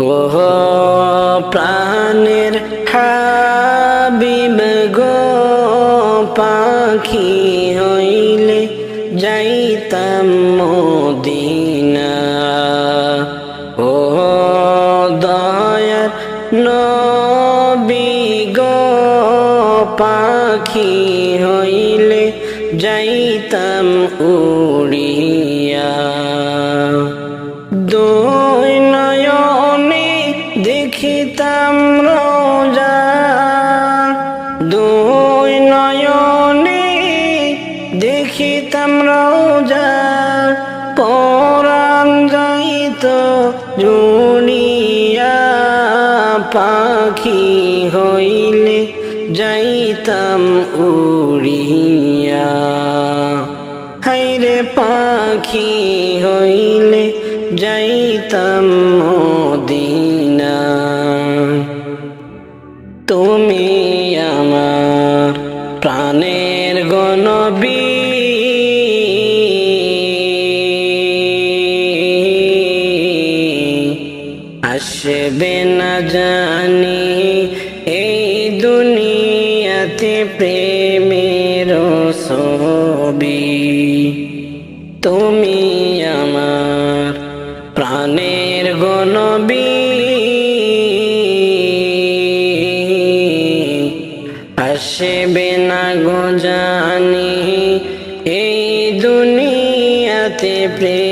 ওহ, প্রাণের হাবিব গো, পাখি হইলে যাইতাম মদিনা। ও দয়ার নবী গো, পাখি হইলে যাইতাম উড়িয়া। দুই দেখিতাম রোজা পরাণ যাইত জুনিয়া পাখি হইলে যাইতাম উড়িয়া। হাইরে পাখি হইলে যাইতাম জানি, এই দুনিয়াতে প্রেমের ছবি। তুমি আমার প্রাণের গণবী। আসবে না গো জানি, এই দুনিয়াতে প্রেমের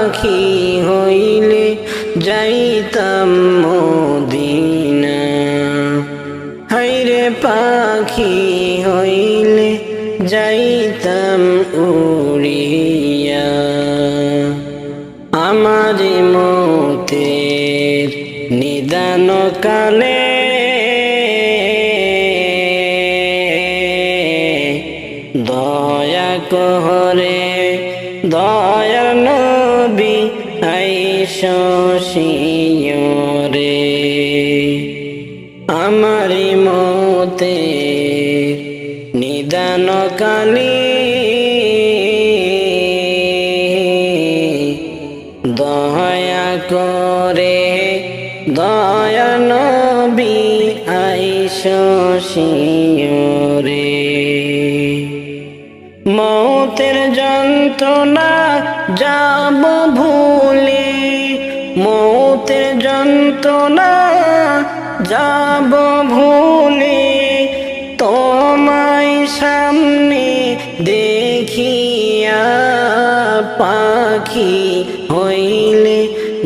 পাখি হইলে যাইতাম মদিনা। হাইরে পাখি হইলে যাইতাম উড়িয়া। আমার মতের নিদান কালে দয়া কহরে রে আমারি মতে নিদান কালী দয়া করে, দয়া নবী আইস রে মৌতের যন্ত্রণা যাব ভুলে যন্ত্রণা যাব ভুলে তোমায় সামনে দেখিয়া পাখি হইলে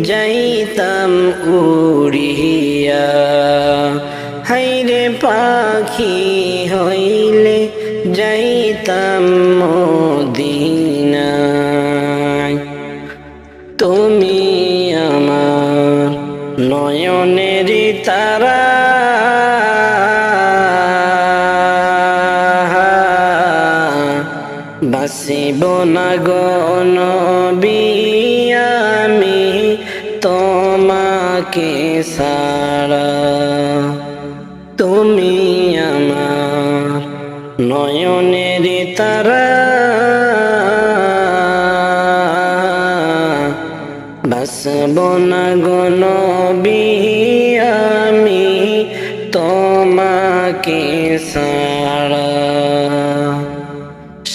যাইতাম উড়িয়া। সারা তুমি আমার নয়নের তারা। বাসব না আমি তোমাকে সারা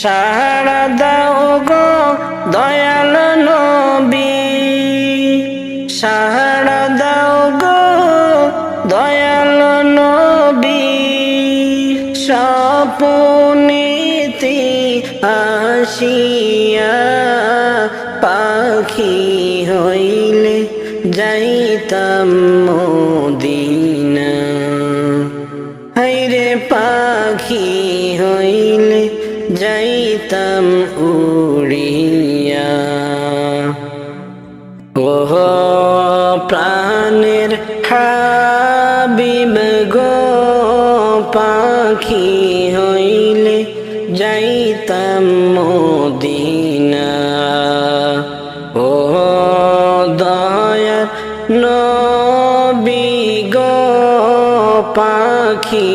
সারা দাও আসিয়া পাখি হইলে যাইতাম মদিনা পাখি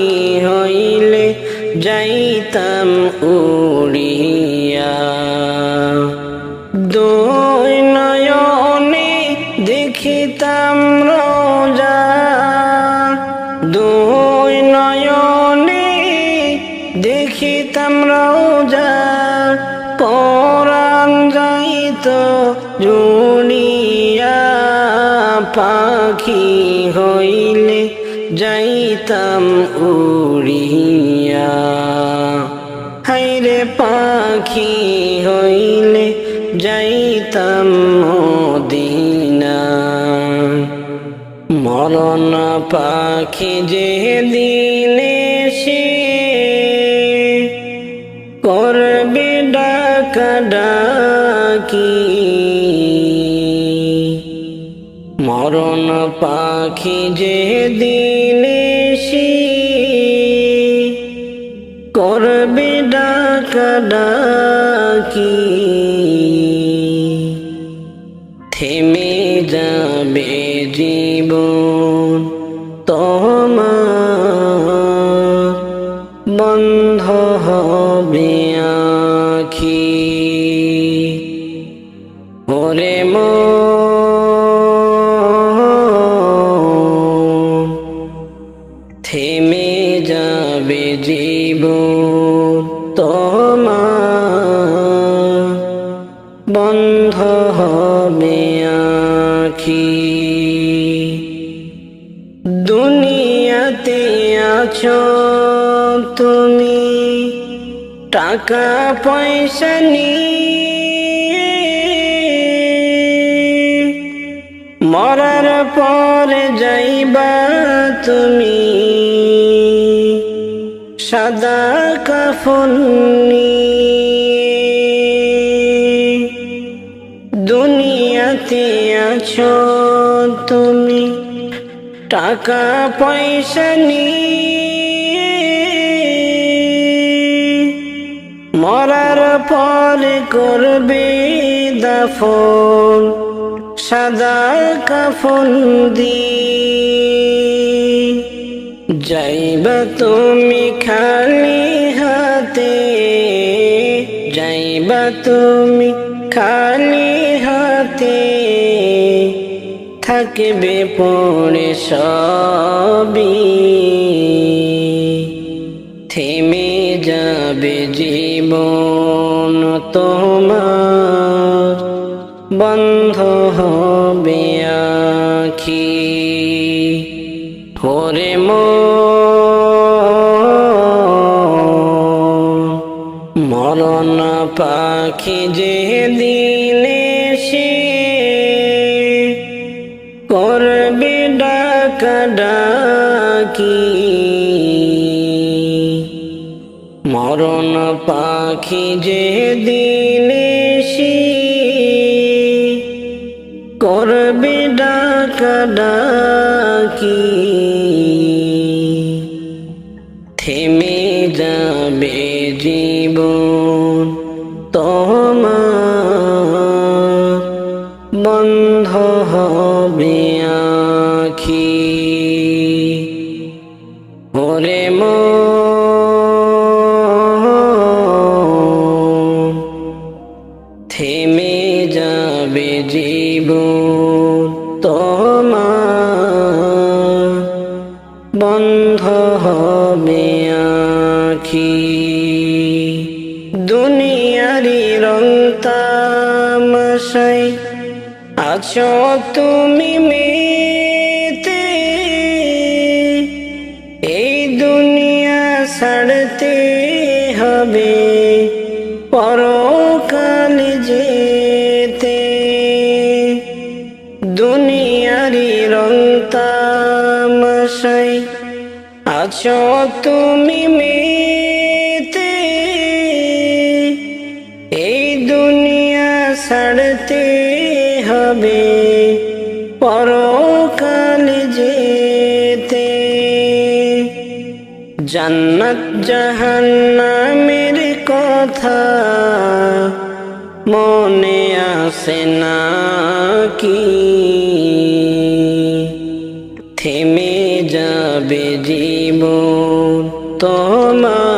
হইলে যাইতাম উড়িয়া। দুই নয়নে দেখিতাম রোজা। দুই নয়নে দেখিতাম রোজা। পরাণ যাইত জুড়িয়া পাখি হইলে যাইতাম উড়িয়া। হাইরে পাখি হইলে যাইতাম মদিনা। মরণ পাখি যে দিনে সে করবে ডাকা ডাকি। মরণ পাখি যে সে করবে ডাকা থেমে যাবে জীবন তোমার বন্ধ হবে আখি। বন্ধ হবে আখি দুনিয়াতে আছো তুমি, টাকা পয়সা নিয়ে মরার পরে যাইবা তুমি সাদা কাফন নিয়ে। আছো তুমি টাকা পয়সা নিয়ে মরার পরে করবে দাফন, সাদা কাফন দিয়ে। যাইবা তুমি খালি হাতে, যাইবা তুমি খালি থাকবে পড়ে সবই। থেমে যাবে জীবন তোমার বন্ধ হবে আখি। ওরে মরণ পাখি যে ডাকি মরণ পাখি যে সে করবে ডাকা ডাকি। থেমে যাবে জীবন। যাবে জীবন তোমার বন্ধ হবে আখি। দুনিয়ারি রং তামাশাই আছো তুমি মেতে আছো তুমি মেতে, এই দুনিয়া ছাড়তে হবে, পরকাল যেতে। জান্নাত জাহান্নামের কথা মনে আসে না কি থেমে যাবে জীবন তোমার